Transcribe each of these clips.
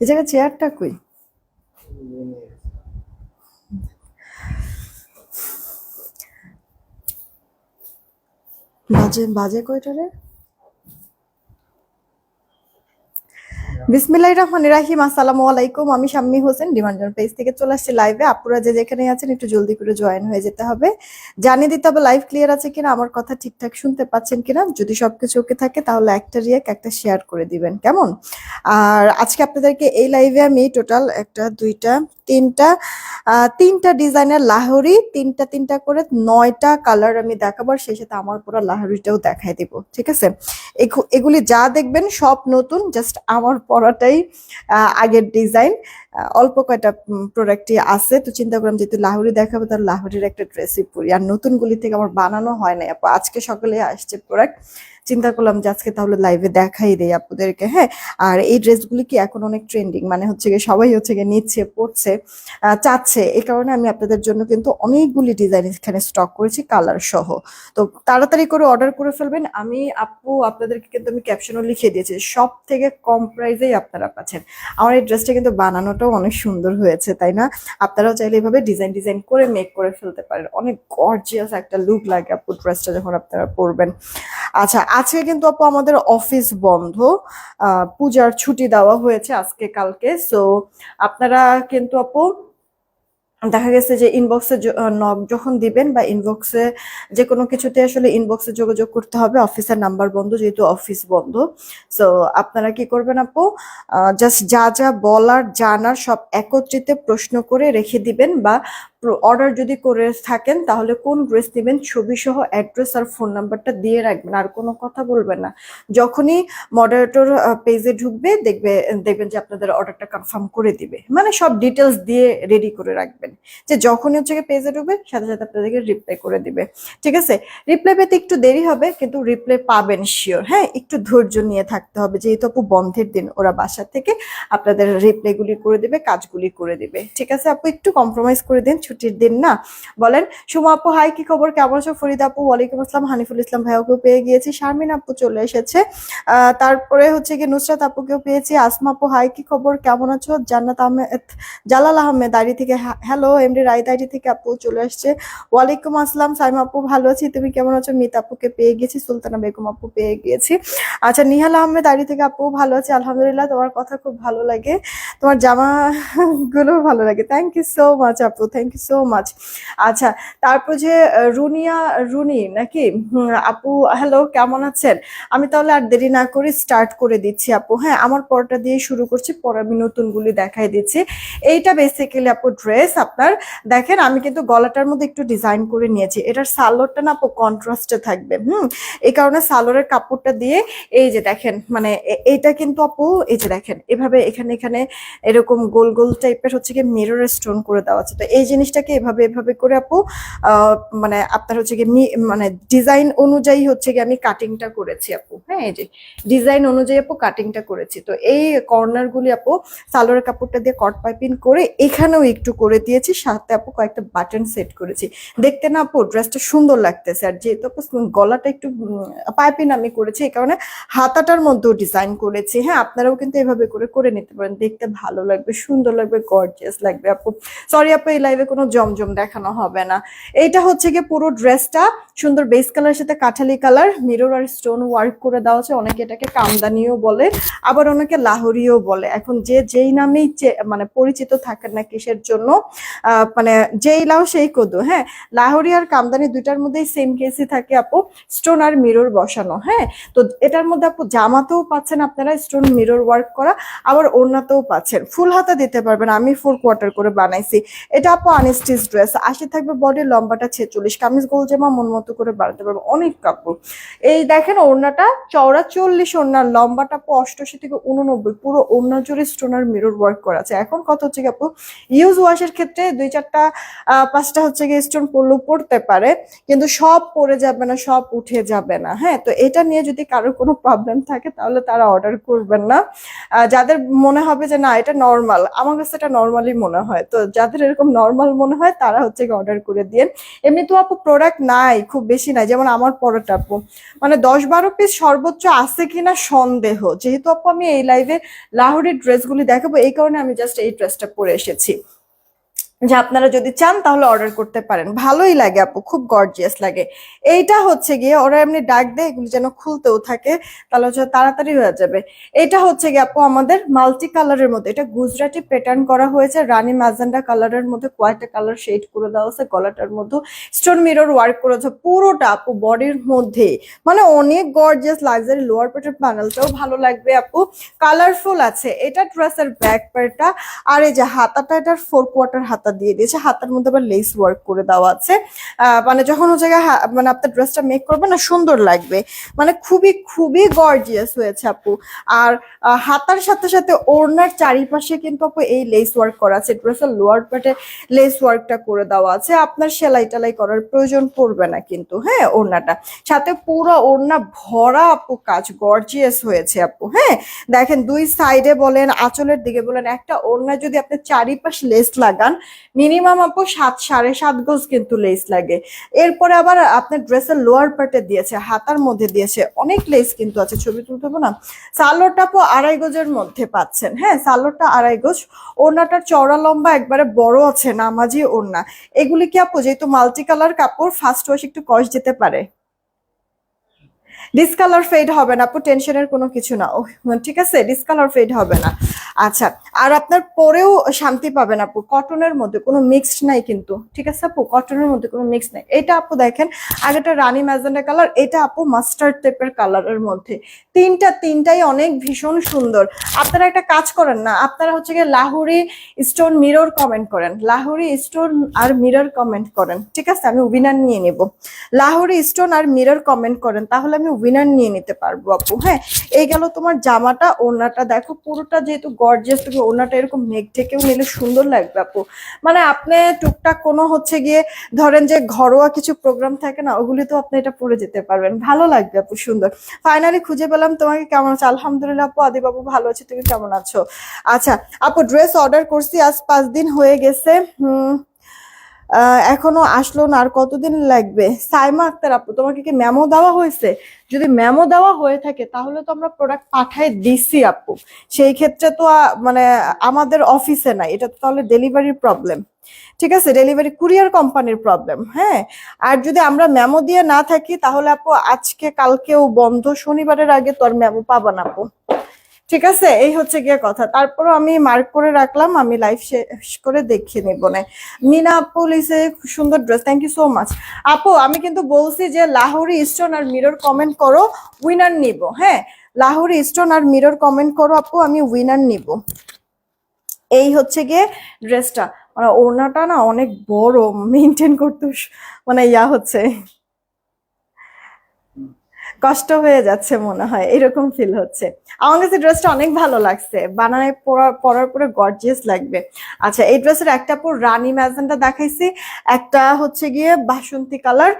এই জায়গায় চেয়ারটা কই? বাজে বাজে কয়টা বিসমিল্লাহ রহমান রাহিম, আসসালামু আলাইকুম। আমি শাম্মী হোসেন, ডিমান্ডার পেজ থেকে চলে আসছি লাইভে। আপনারা যে যেখানে আছেন, একটু জলদি করে জয়েন হয়ে যেতে হবে। জানিয়ে দিতে হবে, লাইভ ক্লিয়ার আছে কিনা, আমার কথা ঠিকঠাক শুনতে পাচ্ছেন কিনা? যদি সবকিছু ওকে থাকে, তাহলে একটা রিয়াক একটা শেয়ার করে দিবেন। কেমন? আর আজকে আপনাদেরকে এই লাইভে আমি টোটাল একটা, দুইটা, তিনটা তিনটা ডিজাইনের লাহোরি, তিনটা তিনটা করে নয়টা কালার আমি দেখাবো, আর সেই সাথে আমার পুরো লাহোরিটাও দেখাই দিব। ঠিক আছে? এগু- এগুলি যা দেখবেন সব নতুন জাস্ট আমার পরাটাই আগের ডিজাইন অল্প কয়টা প্রোডাক্টই আছে, তো চিন্তা করলাম যেহেতু লাহোরি দেখাবো তার লাহোরির একটা ড্রেসই পরি আর নতুনগুলি থেকে আমার বানানো হয় না আজকে সকালে আসছে প্রোডাক্ট চিন্তা করলাম যে আজকে তাহলে লাইভে দেখাই দেই আপনাদেরকে হ্যাঁ? আর এই ড্রেসগুলি কি এখন অনেক ট্রেন্ডিং মানে হচ্ছে গিয়ে সবাই হচ্ছে গিয়ে নিচ্ছে পড়ছে চাচ্ছে। এই কারণে আমি আপনাদের জন্য কিন্তু অনেকগুলি ডিজাইন এখানে স্টক করেছি কালার সহ। তো তাড়াতাড়ি করে অর্ডার করে ফেলবেন। আমি, আপু, আপনাদেরকে কিন্তু আমি ক্যাপশনও লিখে দিয়েছি সব থেকে কম প্রাইসেই আপনারা পাচ্ছেন। আমার এই ড্রেসটা কিন্তু বানানোটাও অনেক সুন্দর হয়েছে, তাই না? আপনারাও চাইলে এভাবে ডিজাইন ডিজাইন করে মেক করে ফেলতে পারেন। অনেক গর্জিয়াস একটা লুক লাগে আপু ড্রেসটা যখন আপনারা পরবেন। আচ্ছা আজকে কিন্তু আপু আমাদের অফিস বন্ধ। পূজার ছুটি দেওয়া হয়েছে আজকে, কালকে। সো আপনারা কিন্তু আপু, দেখা গেছে যে ইনবক্সে নক যখন দিবেন বা ইনবক্সে যে কোনো কিছুতে আসলে ইনবক্সে যোগাযোগ করতে হবে অফিসের নাম্বার বন্ধ যেহেতু অফিস বন্ধ। সো আপনারা কি করবেন আপু? জাস্ট যা যা বলার, জানার সব একত্রিত প্রশ্ন করে রেখে দিবেন বা অর্ডার যদি করে থাকেন, তাহলে কোন ড্রেস নেবেন ছবি সহ অ্যাড্রেস আর ফোন নাম্বারটা দিয়ে রাখবেন, আর কোনো কথা বলবেন না। যখনই মডারেটর পেজে ঢুকবে, দেখবে, দেখবেন যে আপনাদের অর্ডারটা কনফার্ম করে দিবে। মানে সব ডিটেলস দিয়ে রেডি করে রাখবেন। যে যখনই হচ্ছে পেজে ঢুকবে, সাথে সাথে আপনাদেরকে রিপ্লাই করে দিবে। ঠিক আছে? রিপ্লাই পেতে একটু দেরি হবে, কিন্তু রিপ্লাই পাবেন শিওর হ্যাঁ একটু ধৈর্য নিয়ে থাকতে হবে। যেহেতু আপু বন্ধের দিন, ওরা বাসা থেকে আপনাদের রিপ্লাইগুলি করে দিবে, কাজগুলি করে দিবে। ঠিক আছে? আপু, একটু কম্প্রোমাইজ করে দিন ছুটির দিন না? বলেন, সুমা আপু হাই কি খবর? কেমন আছো? ফরিদ আপু, ওয়ালাইকুম আসসালাম, হানিফুল ইসলাম ভাইয়াকেও পেয়ে গিয়েছি। শারমিন আপু চলে এসেছে। তারপরে হচ্ছে কি নুসরাত আপুকেও পেয়েছি। আসমা আপু হাই কি খবর? কেমন আছো? জান্নাত আহমেদ, জালাল আহমেদ আইডি থেকে হ্যালো এমডি রাইত আইডি থেকে আপু চলে আসছে ওয়ালাইকুম আসসালাম, সাইমা আপু, ভালো আছি। তুমি কেমন আছো? মিত আপুকে পেয়ে গেছি সুলতানা বেগম আপু পেয়ে গিয়েছি। আচ্ছা নিহাল আহমেদ আইডি থেকে আপু ভালো আছি, আলহামদুলিল্লাহ। তোমার কথা খুব ভালো লাগে। তোমার জামা গুলো ভালো লাগে। থ্যাংক ইউ সো মাচ আপু। থ্যাংক ইউ সো মাচ আচ্ছা তারপর যে রুনিয়া, রুনি নাকি? আপু হ্যালো কেমন আছেন? আমি তাহলে আর দেরি না করে স্টার্ট করে দিচ্ছি আপু হ্যাঁ? আমার পরটা দিয়ে শুরু করছি, পর আমি নতুনগুলি দেখাই দিচ্ছি। এইটা বেসিক্যালি আপু ড্রেস আপনার। দেখেন, আমি কিন্তু গলাটার মধ্যে একটু ডিজাইন করে নিয়েছি। এটার সালোয়ারটা না আপু কন্ট্রাস্টে থাকবে, হুম? এই কারণে সালোয়ারের কাপড়টা দিয়ে এই যে দেখেন মানে এইটা কিন্তু আপু, এই যে দেখেন, এভাবে এখানে এখানে এরকম গোল গোল টাইপের হচ্ছে কি মিরর স্টোন করে দেওয়া আছে। তো এই জিনিসটাকে এভাবে এভাবে করে আপু মানে আপনার হচ্ছে মানে ডিজাইন অনুযায়ী হচ্ছে আমি কাটিংটা করেছি আপু। হ্যাঁ এই যে ডিজাইন অনুযায়ী আপু কাটিংটা করেছি। তো এই কর্নার গুলি আপু সালোয়ার কাপড়টা দিয়ে কট পাইপিং করে এখানেও একটু করে দিয়েছি, সাথে আপু কয়েকটা বাটন সেট করেছি। দেখতে না আপু ড্রেসটা সুন্দর লাগতেছে। আর যেহেতু আপু গলাটা একটু পাইপিং আমি করেছি, এই কারণে হাতাটার মধ্যেও ডিজাইন করেছি। হ্যাঁ আপনারাও কিন্তু এভাবে করে করে নিতে পারেন। দেখতে ভালো লাগবে, সুন্দর লাগবে গর্জিয়াস লাগবে আপু। সরি আপু, এই লাইভে কোনো জমজম দেখানো হবে না। এইটা হচ্ছে গিয়ে পুরো ড্রেসটা। সুন্দর বেস কালার সাথে কাঠালি কালার মিরর আর স্টোন ওয়ার্ক করে দেওয়া আছে। অনেকে এটাকে কামদানিও বলে, আবার অনেকে লাহোরিও বলে। এখন যে যেই নামেই মানে পরিচিত থাকেন না কিসের জন্য মানে যেই লাও সেই কদু হ্যাঁ? লাহোরি আর কামদানি দুইটার মধ্যেই সেম কেসই থাকে আপু। স্টোন আর মিরর বসানো হ্যাঁ? তো এটার মধ্যে আপু জামাতেও পাচ্ছেন আপনারা স্টোন মিরর ওয়ার্ক করা, আবার ওড়নাতেও পাচ্ছেন। ফুল হাতা দিতে পারবেন, আমি ফুল কোয়ার্টার করে বানাইছি। এটা আপু আনস্টিচ ড্রেস আশি থাকবে বডির লম্বাটা ছেচল্লিশ, কামিজ গোল জামা, মন মতো করে বানাতে পারব অনেক কাপড় এই দেখেন ওড়নাটা, চওড়া চল্লিশ, ওড়নার লম্বাটা অষ্টআশি থেকে উননব্বই পুরো ওড়না জুড়ে স্টোনার মিরর ওয়ার্ক করা আছে। এখন কত হচ্ছে কি আপু ইউজ ওয়াশের ক্ষেত্রে দুই চারটা পাঁচটা হচ্ছে গিয়ে স্টোন পড়লেও পড়তে পারে, কিন্তু সব পড়ে যাবে না, সব উঠে যাবে না হ্যাঁ? তো এটা নিয়ে যদি কারোর কোনো প্রবলেম থাকে, তাহলে তারা অর্ডার করবেন না। যাদের মনে হবে যে না, এটা নর্মাল আমার কাছে এটা নর্মালি মনে হয়। তো যাদের এরকম নর্মাল মনে হয় তারা হচ্ছে অর্ডার করে দিয়ে। এমনি তো আপু প্রোডাক্ট নাই, খুব বেশি নাই, যেমন আমার পরোটা আপু। মানে দশ বারো পিস সর্বোচ্চ আছে কিনা সন্দেহ। যেহেতু আপু আমি এই লাইভে লাহোরের ড্রেসগুলি দেখাবো, এই কারণে আমি জাস্ট এই ড্রেসটা পরে এসেছি। যে আপনারা যদি চান তাহলে অর্ডার করতে পারেন। ভালোই লাগে আপু, খুব গর্জিয়াস লাগে। এইটা হচ্ছে গিয়ে ওরা এমনি ডাক দেয়, এগুলি যেন খুলতেও থাকে, তাহলে হচ্ছে তাড়াতাড়ি হয়ে যাবে। এটা হচ্ছে গিয়ে আপু আমাদের মাল্টি কালারের মধ্যে, এটা গুজরাটি প্যাটার্ন করা হয়েছে, রানী ম্যাজেন্ডা কালারের মধ্যে কয়েকটা কালার শেড করে দেওয়া হয়েছে গলাটার মধ্যে। স্টোন মিরর ওয়ার্ক করেছে, পুরোটা আপু বডির মধ্যে। মানে অনেক গর্জিয়াস লাক্সারি লোয়ার পেটের প্যানেলটাও ভালো লাগবে আপু। কালারফুল আছে, এটা ড্রেসের ব্যাক পার্টটা আর এই যে হাতাটা, এটার ফোর কোয়ার্টার হাতা দিয়ে দিয়েছে, হাতার মধ্যে আবার লেস ওয়ার্ক করে দেওয়া আছে। মানে যখন হচ্ছে জায়গায় মানে আপনার ড্রেসটা মেক করবে না, সুন্দর লাগবে। মানে খুবই খুবই গর্জিয়াস হয়েছে আপু। আর হাতার সাথে সাথে ওড়নার চারিপাশে কিন্তু আপু এই লেস ওয়ার্ক করা আছে। ড্রেসের লোয়ার পার্টে লেস ওয়ার্কটা করে দেওয়া আছে। আপনার সেলাই টেলাই করার প্রয়োজন পড়বে না কিন্তু হ্যাঁ ওড়নাটা। সাথে পুরো ওড়না ভরা আপু কাজ গর্জিয়াস হয়েছে আপু হ্যাঁ। দেখেন দুই সাইডে বলেন, আঁচলের দিকে বলেন, একটা ওড়না যদি আপনি চারিপাশ লেস লাগান মিনিমাম আপু সাত, সাড়ে সাত গজ কিন্তু লেস লাগে। এরপরে আবার আপনার ড্রেসের লোয়ার পার্টে দিয়েছে, হাতার মধ্যে দিয়েছে, অনেক লেস কিন্তু আছে, ছবি তুলতে না। সালোয়ারটা আপু আড়াই গজের মধ্যে পাচ্ছেন হ্যাঁ সালোয়ারটা আড়াই গজ। ওড়নাটার চওড়া লম্বা, একবারে বড় আছে, নামাজি ওড়না। এগুলি কি আপু যেহেতু মাল্টি কালার কাপড় ফার্স্ট ওয়াশ একটু কষ যেতে পারে? ডিসকালার ফেড হবে না আপু টেনশনের কোনো কিছু না। ও ঠিক আছে ডিসকালার ফেড হবে না। আচ্ছা আর আপনার পরেও শান্তি পাবেন আপু কটনের মধ্যে কোনো মিক্সড নাই কিন্তু, ঠিক আছে আপু? কটনের মধ্যে কোনো মিক্স নাই। এটা আপু দেখেন আগেটা রানী ম্যাজেন্ডা কালার এটা আপু মাস্টার্ড টাইপের কালারের মধ্যে। তিনটা, তিনটাই অনেক ভীষণ সুন্দর। আপনারা একটা কাজ করেন না, আপনারা হচ্ছে গিয়ে লাহুরি স্টোন মিরর কমেন্ট করেন। লাহুরি স্টোন আর মিরর কমেন্ট করেন, ঠিক আছে? আমি উইনার নিয়ে নেব। লাহোরি স্টোন আর মিরর কমেন্ট করেন, তাহলে আমি উইনার নিয়ে নিতে পারব আপু হ্যাঁ? এই গেল তোমার জামাটা, ওড়নাটা, দেখো পুরোটা যেহেতু গর্জিয়াস তুমি ওনাটা এরকম মেঘ ঢেকেও নিলে সুন্দর লাগবে আপু। মানে আপনি টুকটাক কোনো হচ্ছে গিয়ে ধরেন যে ঘরোয়া কিছু প্রোগ্রাম থাকে না, ওগুলি তো আপনি এটা পরে যেতে পারবেন। ভালো লাগবে আপু, সুন্দর। ফাইনালি খুঁজে পেলাম তোমাকে কেমন আছো? আলহামদুলিল্লাহ আপু আদি বাবু ভালো আছে, তুমি কেমন আছো? আচ্ছা আপু ড্রেস অর্ডার করছি, আজ পাঁচ দিন হয়ে গেছে। হুম এখনও আসলো না, আর কতদিন লাগবে? সাইমা আক্তার আপু, তোমাকে কি মেমো দেওয়া হয়েছে? যদি মেমো দেওয়া হয়ে থাকে, তাহলে তো আমরা প্রোডাক্ট পাঠাই দিছি আপু। সেই ক্ষেত্রে তো মানে আমাদের অফিসে নাই, এটা তো তাহলে ডেলিভারির প্রবলেম ঠিক আছে? ডেলিভারি কুরিয়ার কোম্পানির প্রবলেম হ্যাঁ? আর যদি আমরা মেমো দিয়ে না থাকি, তাহলে আপু, আজকে, কালকেও বন্ধ, শনিবারের আগে তো আর মেমো পাবা না আপু। ঠিক আছে? এই হচ্ছে গিয়ে কথা। তারপরও আমি মার্ক করে রাখলাম, আমি লাইভ শেষ করে দেখিয়ে নিব না। মিনা আপু লিসে সুন্দর dress thank you so much আপু, আমি কিন্তু বলছি যে লাহোরি স্টোন আর মিরর কমেন্ট করো উইনার নিব হ্যাঁ? লাহোরি স্টোন আর মিরর কমেন্ট করো আপু, আমি উইনার নিব। এই হচ্ছে গিয়ে ড্রেসটা মানে ওড়নাটা না অনেক বড় মেনটেন করতে মানে ইয়া হচ্ছে। কষ্ট হয়ে যাচ্ছে মনে হয়, এরকম ফিল হচ্ছে। আমার কাছে ড্রেসটা অনেক ভালো লাগছে। বানায় পরা- পরার পরে গর্জিয়াস লাগবে। আচ্ছা এই ড্রেসের একটা পর রানী ম্যাজেন্টা দেখাইছি। একটা হচ্ছে গিয়ে বাসন্তী কালার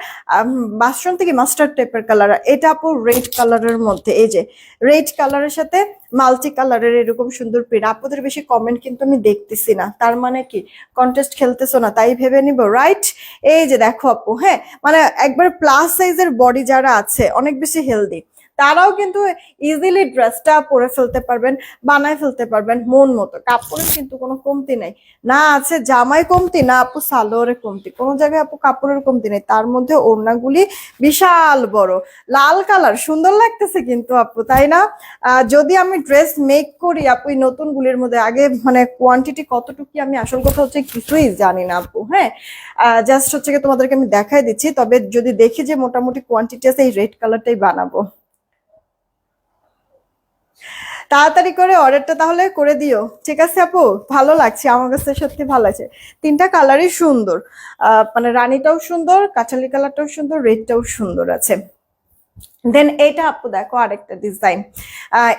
বাসন্তী কি মাস্টার্ড টাইপের কালার এটা আপু রেড কালারের মধ্যে, এই যে রেড কালারের সাথে মাল্টি কালারের এরকম সুন্দর প্রিন্ট আপুদের বেশি কমেন্ট কিন্তু আমি দেখতেছি না। তার মানে কি? কন্টেস্ট খেলতেছো না, তাই ভেবে নিব রাইট এই যে দেখো আপু হ্যাঁ? মানে একবার প্লাস সাইজের বডি যারা আছে, অনেক বেশি হেলদি তারাও কিন্তু ইজিলি ড্রেসটা পরে ফেলতে পারবেন, বানায় ফেলতে পারবেন মন মতো। কাপড়ের কিন্তু কোনো কমতি নেই। না আছে জামাই কমতি, না আপু সালোয়ারে কমতি। কোনো জায়গায় আপু কাপড়ের কমতি নেই। তার মধ্যে ওড়নাগুলি বিশাল বড়। লাল কালার, সুন্দর লাগতেছে কিন্তু আপু, তাই না? যদি আমি ড্রেস মেক করি আপু নতুন গুলির মধ্যে আগে মানে কোয়ান্টিটি কতটুকু আমি আসল কথা হচ্ছে কিছুই জানি না আপু হ্যাঁ? জাস্ট হচ্ছে তোমাদেরকে আমি দেখাই দিচ্ছি, তবে যদি দেখি যে মোটামুটি কোয়ান্টিটি আছে, এই রেড কালারটাই বানাবো। তাড়াতাড়ি করে অর্ডারটা তাহলে করে দিও। ঠিক আছে আপু? ভালো লাগছে, আমার কাছে সত্যি ভালো আছে তিনটা কালারই সুন্দর। মানে রানীটাও সুন্দর কাঁচালি কালারটাও সুন্দর রেডটাও সুন্দর আছে। দেন এটা আপু দেখো আরেকটা ডিজাইন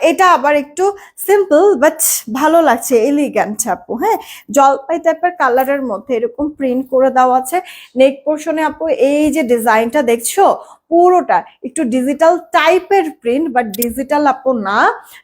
এটা আবার একটু সিম্পল বাট ভালো লাগছে এলিগ্যান্ট আপু হ্যাঁ? জলপাই টাইপের কালারের মধ্যে এরকম প্রিন্ট করে দেওয়া আছে। নেক পোর্শনে আপু এই যে ডিজাইনটা দেখছ, পুরোটা একটু ডিজিটাল টাইপের প্রিন্ট বাট ডিজিটাল আপু না,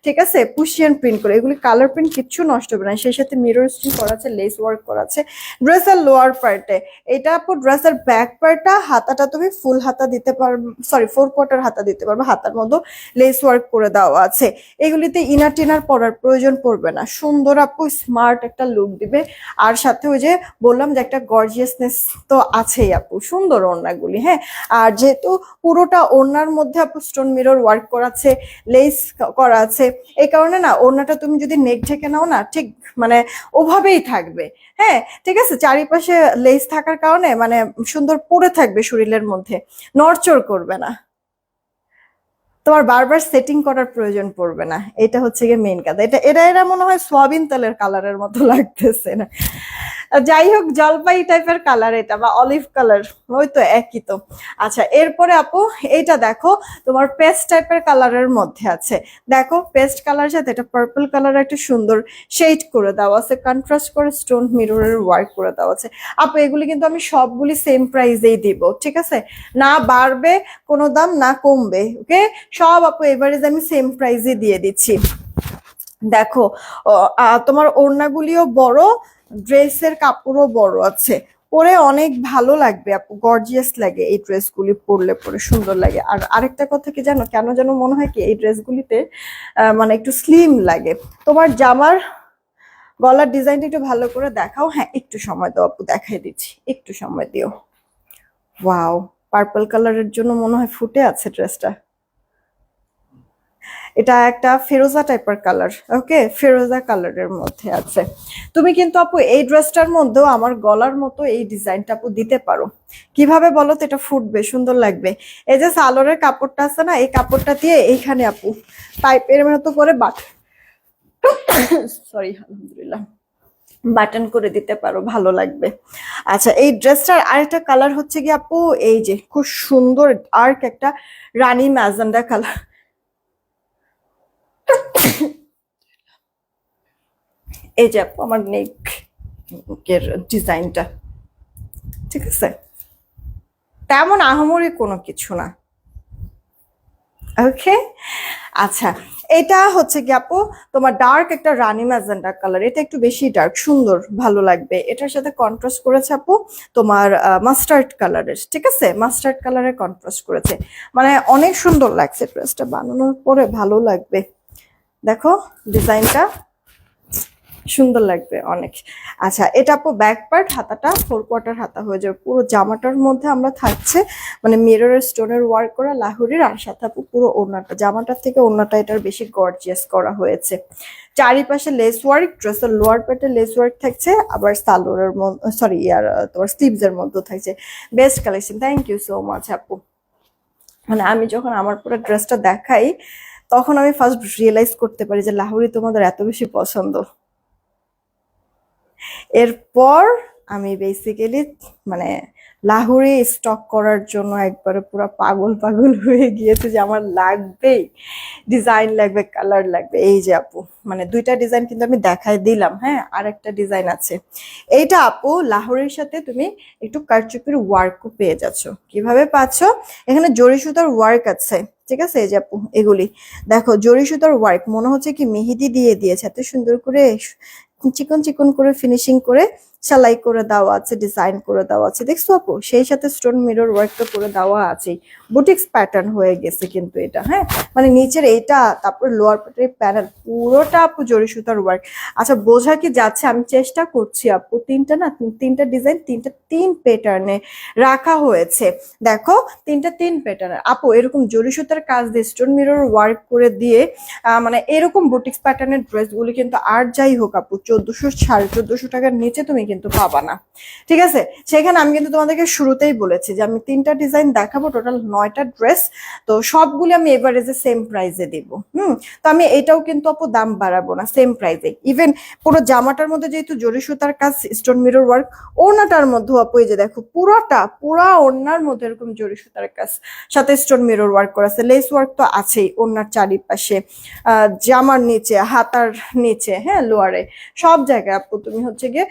ঠিক আছে? পুশিয়ান প্রিন্ট করে, এগুলি কালার প্রিন্ট কিচ্ছু নষ্ট হবে না। সেই সাথে মিরর স্টিচ করা আছে লেস ওয়ার্ক করা আছে। ড্রেসের লোয়ার পার্টে এটা আপু ড্রেসের ব্যাক পার্টটা হাতাটা তুমি ফুল হাতা দিতে পারবে সরি ফোর কোয়ার্টার হাতা দিতে পারবে, হাতার মধ্যে লেস ওয়ার্ক করে দেওয়া আছে। এগুলিতে ইনার টিনার পরার প্রয়োজন পড়বে না। সুন্দর আপু স্মার্ট একটা লুক দিবে। আর সাথে ওই যে বললাম যে একটা গর্জিয়াসনেস তো আছেই আপু, সুন্দর ওড়নাগুলি হ্যাঁ? আর যেহেতু পুরোটা ওড়নার মধ্যে আপু স্টোন মিরর ওয়ার্ক করা আছে লেস করা আছে এই কারণে না ওড়নাটা তুমি যদি নেক ঢেকে নাও না, ঠিক মানে ওভাবেই থাকবে হ্যাঁ? ঠিক আছে? চারিপাশে লেস থাকার কারণে মানে সুন্দর পরে থাকবে শরীরের মধ্যে, নড়চড় করবে না। তোমার বারবার সেটিং করার প্রয়োজন পড়বে না। এটা হচ্ছে গিয়ে মেইন কাজ। এটা এরা এরা মনে হয় সোয়াবিন তেলের কালারের মতো লাগতেছে না। যাই হোক জলপাই টাইপের কালার এটা বা অলিভ কালার ওই তো একই তো। আচ্ছা এরপরে আপু, এইটা দেখো, তোমার পেস্ট টাইপের কালারের মধ্যে আছে। দেখো পেস্ট কালার সাথে এটা পার্পল কালার একটা সুন্দর শেড করে দেওয়া আছে কন্ট্রাস্ট করে স্টোন মিররের ওয়ার্ক করে দেওয়া আছে। আপু, এগুলি কিন্তু আমি সবগুলি সেম প্রাইজেই দিব, ঠিক আছে? না বাড়বে, কোনো দাম না কমবে ওকে সব আপু এভারেজ আমি সেম প্রাইসে দিয়ে দিচ্ছি। দেখো তোমার ওড়নাগুলিও বড় ড্রেসের কাপড়ও বড় আছে। পরে অনেক ভালো লাগবে আপু গর্জিয়াস লাগে এই ড্রেসগুলি পরলে, পরে সুন্দর লাগে। আর আরেকটা কথা কি জানো, কেন যেন মনে হয় কি, এই ড্রেসগুলিতে মানে একটু স্লিম লাগে। তোমার জামার গলার ডিজাইনটা একটু ভালো করে দেখাও। হ্যাঁ একটু সময় দাও আপু, দেখাই দিচ্ছি। একটু সময় দিও। ওয়াও পার্পল কালারের জন্য মনে হয় ফুটে আছে ড্রেসটা। এটা একটা ফেরোজা টাইপের কালার ওকে ফেরোজা কালারের মধ্যে আছে। তুমি কিন্তু আপু এই ড্রেসটার মধ্যেও আমার গলার মতো এই ডিজাইনটা আপু দিতে পারো। কীভাবে বলো তো এটা ফুটবে, সুন্দর লাগবে। এই যে সালোয়ারের কাপড়টা আছে না, এই কাপড়টা দিয়ে এইখানে আপু পাইপের মতো করে বাট সরি আলহামদুলিল্লাহ। বাটন করে দিতে পারো, ভালো লাগবে। আচ্ছা এই ড্রেসটার আরেকটা কালার হচ্ছে কি আপু, এই যে খুব সুন্দর আর্ক একটা রানী ম্যাজেন্ডা কালার এই যে আপু, আমার নেক এর ডিজাইনটা ঠিক আছে? তেমন আহামরি কোনো কিছু না। ওকে আচ্ছা এটা হচ্ছে কি আপু, তোমার ডার্ক একটা রানী ম্যাজেন্ডা কালার এটা একটু বেশি ডার্ক সুন্দর, ভালো লাগবে। এটার সাথে কন্ট্রাস্ট করেছে আপু, তোমার মাস্টার্ড কালারের ঠিক আছে? মাস্টার্ড কালারের কন্ট্রাস্ট করেছে। মানে অনেক সুন্দর লাগছে ড্রেসটা বানানোর পরে, ভালো লাগবে। দেখো, ডিজাইনটা সুন্দর লাগবে অনেক। আচ্ছা এটা আপু ব্যাক পার্ট হাতাটা ফোর কোয়ার্টার হাতা হয়ে যাবে। পুরো জামাটার মধ্যে আমরা থাকছে মানে মিররের স্টোনের ওয়ার্ক করা লাহুরির, আর সাথে আপু পুরো ওড়নাটা। জামাটার থেকে ওড়নাটা এটার বেশি গর্জিয়াস করা হয়েছে। চারিপাশে লেস ওয়ার্ক ড্রেসের লোয়ার পার্টে লেস ওয়ার্ক থাকছে, আবার সালোয়ারের সরি ইয়ার তোমার স্লিভস এর মধ্যে থাকছে। Best collection thank you so much আপু। মানে আমি যখন আমার পুরো ড্রেসটা দেখাই তখন আমি ফার্স্ট রিয়েলাইজ করতে পারি যে লাহোরি তোমাদের এত বেশি পছন্দ। এরপর আমি বেসিক্যালি মানে লাহোরে স্টক করার জন্য একবারে পুরো পাগল পাগল হয়ে গিয়েছে যে আমার লাগবেই। ডিজাইন লাগবে কালার লাগবে। এই যে আপু মানে দুইটা ডিজাইন কিন্তু আমি দেখাই দিলাম হ্যাঁ? আর একটা ডিজাইন আছে। এইটা আপু, লাহোরের সাথে তুমি একটু কারচুপির ওয়ার্কও পেয়ে যাচ্ছ। কীভাবে পাচ্ছ? এখানে জরি সুতার ওয়ার্ক আছে, ঠিক আছে? এই যে আপু, এগুলি। দেখো জরি সুতার ওয়ার্ক মনে হচ্ছে কি মেহেদি দিয়ে দিয়েছে, এত সুন্দর করে, চিকন চিকন করে ফিনিশিং করে সেলাই করে দেওয়া আছে ডিজাইন করে দেওয়া আছে। দেখছ আপু? সেই সাথে স্টোন মিরর ওয়ার্কটা করে দেওয়া আছে। বুটিক্স প্যাটার্ন হয়ে গেছে কিন্তু এটা হ্যাঁ? মানে নিচের এইটা, তারপর লোয়ার পার্টের প্যানেল পুরোটা আপু জরি সুতার ওয়ার্ক আচ্ছা বোঝা কি যাচ্ছে? আমি চেষ্টা করছি আপু, তিনটা না তিনটা ডিজাইন তিনটা, তিন প্যাটার্নে রাখা হয়েছে। দেখো, তিনটা, তিন প্যাটার্ন আপু, এরকম জরি সুতার কাজ দিয়ে স্টোন মিরর ওয়ার্ক করে দিয়ে মানে এরকম বুটিক্স প্যাটার্নের ড্রেসগুলি কিন্তু আর যাই হোক আপু, চোদ্দশো সাড়ে চোদ্দশো টাকার নিচে তুমি কিন্তু পাবা না। ঠিক আছে? সেখানে আমি কিন্তু তোমাদেরকে শুরুতেই বলেছি যে আমি তিনটা ডিজাইন দেখাবো টোটাল নয়টা ড্রেস তো সবগুলি আমি এভারেজে সেম প্রাইজে দিব। হুম? তো আমি এটাও কিন্তু আপু দাম বাড়াবো না সেম প্রাইজে ইভেন পুরো জামাটার মধ্যে যেহেতু জরি সুতার কাজ স্টোন মিরর ওয়ার্ক ওনাটার মধ্যে আপু এই যে দেখো, পুরোটা, পুরা ওড়নার মধ্যে এরকম জরি সুতার কাজ, সাথে স্টোন মিরর ওয়ার্ক করা আছে। লেস ওয়ার্ক তো আছেই ওড়নার চারিপাশে জামার নিচে, হাতার নিচে হ্যাঁ লোয়ারে সব জায়গায় আপু তুমি হচ্ছে গিয়ে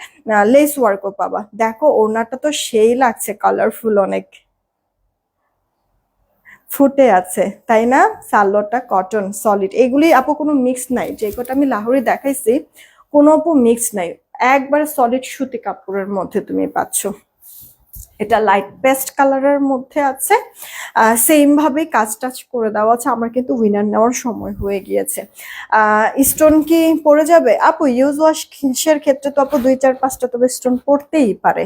লেস ওয়ার্কও পাবা। দেখো, ওড়নাটা তো সেই লাগছে কালারফুল অনেক। ফুটে আছে, তাই না? সালোয়ারটা কটন সলিড এগুলি আপু কোনো মিক্স নাই। যে কটা আমি লাহোরে দেখাইছি, কোনো আপু মিক্স নাই। একবার সলিড সুতি কাপড়ের মধ্যে তুমি পাচ্ছ। এটা লাইট পেস্ট কালারের মধ্যে আছে। সেম ভাবে কাজ টাচ করে দেওয়া আছে। আমার কিন্তু উইনার নেওয়ার সময় হয়ে গিয়েছে। স্টোন কি পড়ে যাবে? আপু ইউজ ওয়াশের ক্ষেত্রে তো আপু দুই চার পাঁচটা তবে স্টোন পড়তেই পারে।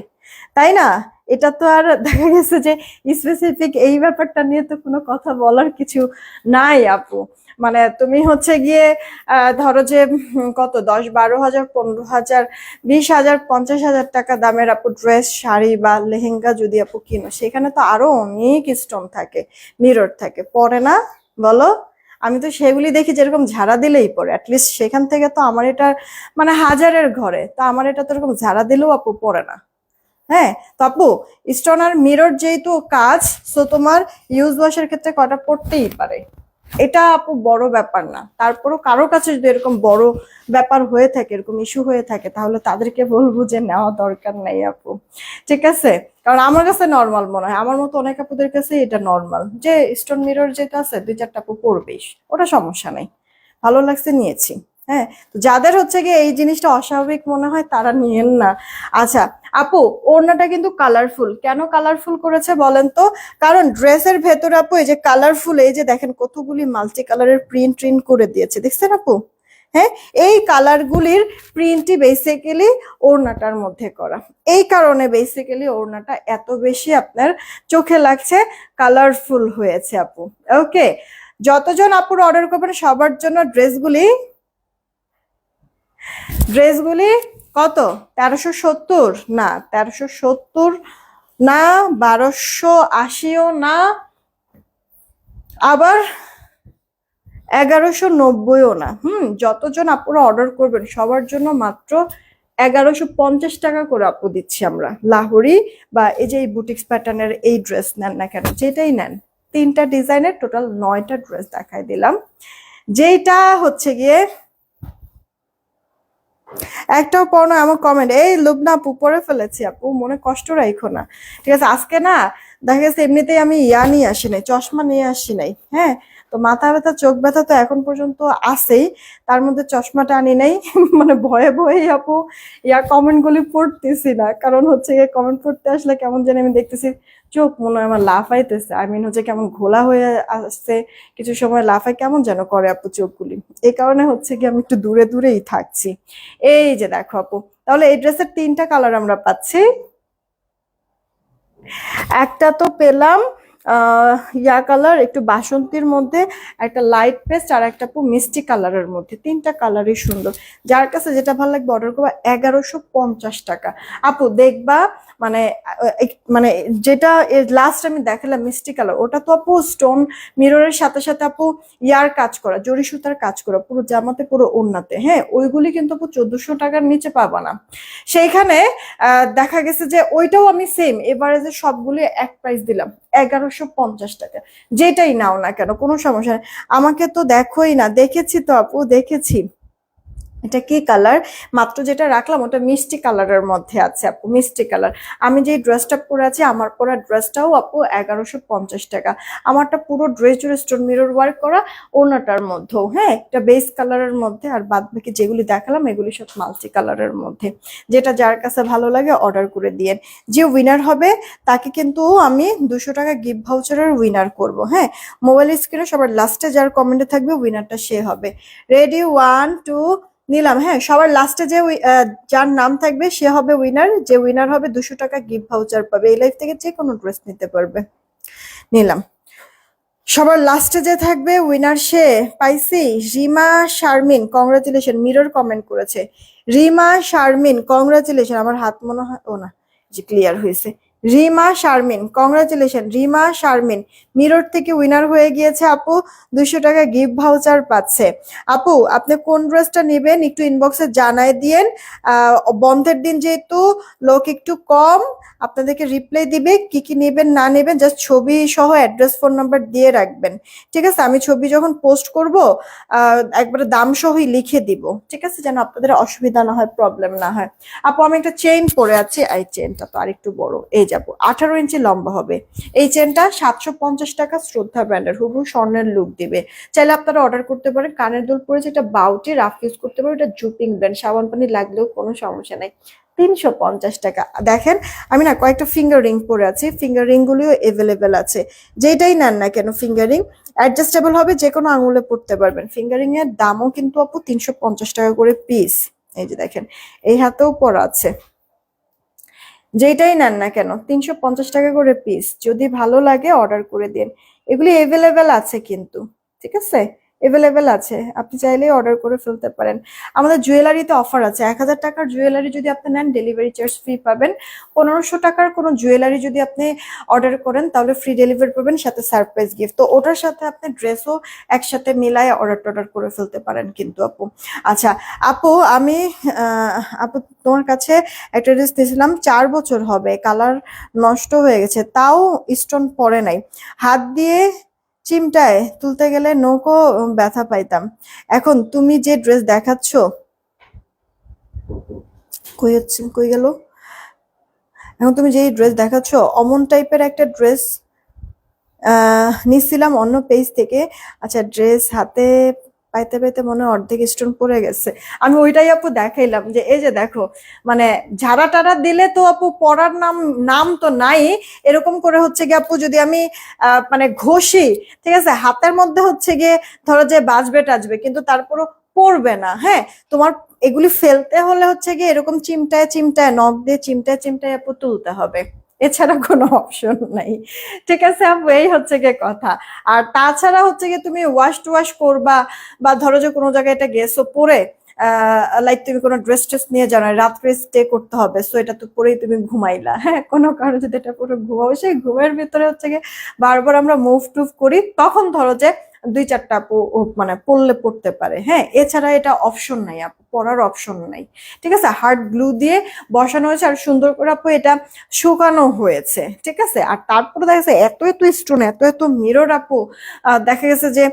তাই না? এটা তো আর দেখা গেছে যে স্পেসিফিক এই ব্যাপারটা নিয়ে তো কোনো কথা বলার কিছু নাই আপু। মানে তুমি হচ্ছে গিয়ে ধরো যে কত? দশ, বারো হাজার, পনেরো হাজার, বিশ হাজার, পঞ্চাশ হাজার টাকা দামের আপু ড্রেস শাড়ি বা লেহেঙ্গা যদি আপু কিনো, সেখানে তো আরও অনেক স্টোন থাকে মিরর থাকে। পরে না, বলো? আমি তো সেগুলি দেখি যেরকম ঝাড়া দিলেই পরে। অ্যাটলিস্ট সেখান থেকে তো আমার এটা মানে হাজারের ঘরে, তো আমার এটা তো এরকম ঝাড়া দিলেও আপু পরে না। হ্যাঁ তো আপু স্টোন আর মিরর যেহেতু কাজ সো তোমার ইউজ ওয়াশের ক্ষেত্রে কটা পড়তেই পারে? এটা আপু বড় ব্যাপার না। তারপরও কারও কাছে যদি এরকম বড় ব্যাপার হয়ে থাকে, এরকম ইস্যু হয়ে থাকে, তাহলে তাদেরকে বলব যে নেওয়া দরকার নেই আপু। ঠিক আছে? কারণ আমার কাছে নর্মাল মনে হয়। আমার মতো অনেক আপুদের কাছে এটা নর্মাল যে স্টোন মিরর যেটা আছে, দুই চারটা আপু পড়বেই ওটা সমস্যা নেই। ভালো লাগছে, নিয়েছি। হ্যাঁ যাদের হচ্ছে গিয়ে এই জিনিসটা অস্বাভাবিক মনে হয় তারা নিয়েন না। আচ্ছা আপু, ওড়নাটা কিন্তু কালারফুল কেন কালারফুল করেছে বলেন তো? কারণ ড্রেসের ভেতরে আপু এই যে কালারফুল এই যে দেখেন কতগুলি মাল্টি কালারের প্রিন্ট ট্রিন্ট করে দিয়েছে। দেখছেন আপু? হ্যাঁ এই কালারগুলির প্রিন্টই বেসিক্যালি ওড়নাটার মধ্যে করা। এই কারণে বেসিক্যালি ওড়নাটা এত বেশি আপনার চোখে লাগছে কালারফুল হয়েছে আপু। ওকে যতজন আপুর অর্ডার করবেন, সবার জন্য ড্রেসগুলি ড্রেসগুলি কত? তেরোশো সত্তর? না, তেরোশো সত্তর না, বারোশো আশিও না, আবার এগারোশো নব্বইও না। হুম, যতজন আপুরা অর্ডার করবেন, সবার জন্য মাত্র এগারোশো পঞ্চাশ টাকা করে আপু দিচ্ছি আমরা। লাহোরি বা এই যে এই বুটিক্স প্যাটার্নের এই ড্রেস নেন না কেন, যেটাই নেন। তিনটা ডিজাইনের টোটাল নয়টা ড্রেস দেখাই দিলাম। যেটা হচ্ছে গিয়ে একটাও পড়ো আমার কমেন্ট এই লুবনা আপু, পরে ফেলেছি আপু, মনে কষ্ট রাখো না। ঠিক আছে, আজকে না, দেখা গেছে এমনিতেই আমি ইয়া নিয়ে আসি নাই, চশমা নিয়ে আসি নাই হ্যাঁ? তো মাথা ব্যথা, চোখ ব্যথা তো এখন পর্যন্ত আছেই। তার মধ্যে চশমাটা আনি নাই। মানে ভয়ে ভয়ে আপু ইয়া কমেন্ট গুলি পড়তেছি না। কারণ হচ্ছে গিয়ে কমেন্ট পড়তে আসলে কেমন জানি আমি দেখতেছি, চোখ মনে হয় আমার লাফাইতেছে। আই মিন হচ্ছে কেমন ঘোলা হয়ে আসছে। কিছু সময় লাফায় কেমন যেন করে আপু চোখগুলি। এই কারণে হচ্ছে কি আমি একটু দূরে দূরেই থাকছি। এই যে দেখো আপু, তাহলে এই ড্রেসের তিনটা কালার আমরা পাচ্ছি। একটা তো পেলাম ইয়া কালার, একটু বাসন্তীর মধ্যে একটা লাইট পেস্ট আর একটা মিষ্টি কালারের মধ্যে। তিনটা কালারই সুন্দর। যার কাছে যেটা ভালো লাগবে অর্ডার করবা এগারোশো টাকা। আপু, দেখবা মানে মানে যেটা লাস্ট আমি দেখালাম মিষ্টি কালার ওটা তো আপু স্টোন মিররের সাথে সাথে আপু ইয়ার কাজ করা, জরি সুতার কাজ করা, পুরো জামাতে, পুরো ওড়নাতে হ্যাঁ? ওইগুলি কিন্তু আপু চোদ্দশো টাকার নিচে পাবা না। সেইখানে দেখা গেছে যে ওইটাও আমি সেম এবারে যে সবগুলি এক প্রাইস দিলাম, এগারোশো পঞ্চাশ টাকা। যেটাই নাও না কেন, কোনো সমস্যা নেই। আমাকে তো দেখোই না, দেখেছি তো আপু, দেখেছি। এটা কি কালার মাত্র যেটা রাখলাম, ওটা মিষ্টি কালারের মধ্যে আছে আপু, মিষ্টি কালার আমি যে ড্রেসটা পরে আছি, আমার পরা ড্রেসটাও আপু এগারোশো পঞ্চাশ টাকা। আমারটা পুরো ড্রেস জুড়ে স্টোন মিরর ওয়ার্ক করা, ওনাটার মধ্যেও হ্যাঁ? একটা বেস কালারের মধ্যে, আর বাদ বাকি যেগুলি দেখালাম, এগুলি সব মাল্টি কালারের মধ্যে। যেটা যার কাছে ভালো লাগে অর্ডার করে দিয়েন যে উইনার হবে, তাকে কিন্তু আমি দুশো টাকা গিফট ভাউচারের উইনার করব হ্যাঁ? মোবাইল স্ক্রিনে সবার লাস্টে যার কমেন্টে থাকবে উইনারটা সে হবে। রেডি ওয়ান টু নিলাম। হ্যাঁ সবার লাস্টে যে যার নাম থাকবে, সে হবে উইনার যে উইনার হবে দুশো টাকা গিফট ভাউচার পাবে। এই লাইফ থেকে যে কোনো ড্রেস নিতে পারবে। নিলাম। সবার লাস্টে যে থাকবে উইনার সে, পাইছি, Rima Sharmin congratulation mirror comment করেছে। রিমা শারমিন কংগ্রাচুলেশন আমার হাত মনে হয়, ও না, যে ক্লিয়ার হয়েছে। রিমা শারমিন কংগ্রাচুলেশন রিমা শারমিন, মিরর থেকে উইনার হয়ে গিয়েছে আপু দুশো টাকা গিফট ভাউচার পাচ্ছে। আপু, আপনি কোন ড্রেসটা নেবেন একটু ইনবক্সে জানাই দিয়েন। বন্ধের দিন যেহেতু, লোক একটু কম, আপনাদেরকে রিপ্লাই দিবে, কি কি নেবেন, না নেবেন জাস্ট ছবি সহ অ্যাড্রেস ফোন নাম্বার দিয়ে রাখবেন। ঠিক আছে? আমি ছবি যখন পোস্ট করব একবারে দাম সহই লিখে দিব। ঠিক আছে? যেন আপনাদের অসুবিধা না হয় প্রবলেম না হয়। আপু, আমি একটা চেইন পরে আছি। এই চেনটা তো আরেকটু বড়, এই যাব। আঠারো ইঞ্চি লম্বা হবে। এই চেনটা সাতশো পঞ্চাশ টাকা শ্রদ্ধা ব্র্যান্ডের হুবু স্বর্ণের লুক দিবে। চাইলে আপনারা অর্ডার করতে পারেন। কানের দুল পরেছে এটা বাউটি রাফ ইউজ করতে পারেন এটা জুপিং ব্র্যান্ড সাবান পানি লাগলেও কোনো সমস্যা নাই। তিনশো পঞ্চাশ টাকা। দেখেন, আমি না কয়েকটা ফিঙ্গার রিং পরে আছি। ফিঙ্গার রিং গুলিও এভেলেবেল আছে। যেটাই নেন না কেন ফিঙ্গার রিং অ্যাডজাস্টেবল হবে যে কোনো আঙুলে পড়তে পারবেন। ফিঙ্গারিং এর দামও কিন্তু আপু তিনশো পঞ্চাশ টাকা করে পিস এই যে দেখেন, এই হাতেও পরা আছে। যেটাই নেন না কেন, তিনশো পঞ্চাশ টাকা করে পিস যদি ভালো লাগে অর্ডার করে দিন। এগুলি এভেলেবেল আছে কিন্তু, ঠিক আছে? এভেলেবেল আছে, আপনি চাইলেই অর্ডার করে ফেলতে পারেন। আমাদের জুয়েলারিতে অফার আছে, এক হাজার টাকার জুয়েলারি যদি আপনি নেন ডেলিভারি চার্জ ফ্রি পাবেন। পনেরোশো টাকার কোনো জুয়েলারি যদি আপনি অর্ডার করেন, তাহলে ফ্রি ডেলিভারি পাবেন, সাথে সারপ্রাইজ গিফট তো ওটার সাথে আপনি ড্রেসও একসাথে মিলায় অর্ডার টর্ডার করে ফেলতে পারেন কিন্তু আপু। আচ্ছা আপু, আমি আপু তোমার কাছে একটা ড্রেস দিয়েছিলাম, চার বছর হবে কালার নষ্ট হয়ে গেছে, তাও স্টোন পরে নাই। হাত দিয়ে চিমটায় তুলতে গেলে নৌকো ব্যথা পাইতাম। এখন তুমি যে ড্রেস দেখাচ্ছ, কই হচ্ছে, কই গেল? এখন তুমি যে ড্রেস দেখাচ্ছ, অমন টাইপের একটা ড্রেস নিচ্ছিলাম অন্য পেজ থেকে। আচ্ছা ড্রেস হাতে পাইতে পাইতে মনে হয় অর্ধেক স্টোন পড়ে গেছে। আমি ওইটাই আপু দেখাইলাম যে, এই যে দেখো মানে ঝাড়া টাড়া দিলে তো আপু পড়ার নাম নাম তো নাই। এরকম করে হচ্ছে গিয়ে আপু যদি আমি মানে ঘষি, ঠিক আছে? হাতের মধ্যে হচ্ছে গিয়ে ধরো যে বাজবে টাজবে, কিন্তু তারপরও পড়বে না হ্যাঁ? তোমার এগুলি ফেলতে হলে হচ্ছে গিয়ে এরকম চিমটায় চিমটায়, নখ দিয়ে চিমটায় চিমটায় আপু তুলতে হবে। এছাড়া কোনো অপশন নাই। ঠিক আছে আপু, এই হচ্ছে গিয়ে কথা। আর তাছাড়া হচ্ছে গিয়ে তুমি ওয়াশ টুয়াশ করবা বা ধরো যে কোনো জায়গায় এটা গেছো পরে লাইক তুমি কোনো ড্রেস ট্রেস নিয়ে যাও না রাত্রে স্টে করতে হবে সো এটা তো পরেই তুমি ঘুমাইলা। হ্যাঁ কোনো কারও যদি এটা পুরো ঘুমাও, সেই ঘুমের ভিতরে হচ্ছে গিয়ে বারবার আমরা মুভ টুভ করি, তখন ধরো যে দুই চারটা আপু মানে পড়লে পড়তে পারে। হ্যাঁ এছাড়া এটা অপশন নাই আপু, পড়ার অপশন নাই। ঠিক আছে? হার্ড গ্লু দিয়ে বসানো হয়েছে আর সুন্দর করে আপু এটা শুকানো হয়েছে। ঠিক আছে? আর তারপরে দেখা গেছে এত এত স্টোন এত এত মিরর আপু দেখা গেছে যে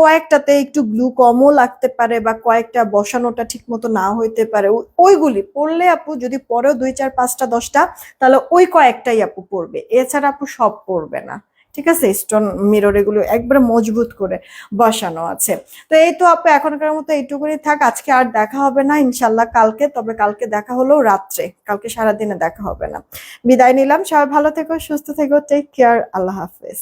কয়েকটাতে একটু গ্লু কমও লাগতে পারে বা কয়েকটা বসানোটা ঠিক মতো না হইতে পারে। ওইগুলি পড়লে আপু যদি পরেও দুই চার, পাঁচটা, দশটা, তাহলে ওই কয়েকটাই আপু পড়বে। এছাড়া আপু সব পড়বে না। ঠিক আছে? স্টোন মিরর এগুলো একবারে মজবুত করে বসানো আছে। তো এই তো আপু, এখনকার মতো এইটুকুনি থাক। আজকে আর দেখা হবে না ইনশাল্লাহ কালকে। তবে কালকে দেখা হলো রাত্রে। কালকে সারাদিনে দেখা হবে না। বিদায় নিলাম। সবাই ভালো থেকো, সুস্থ থেকো। টেক কেয়ার আল্লাহ হাফেজ।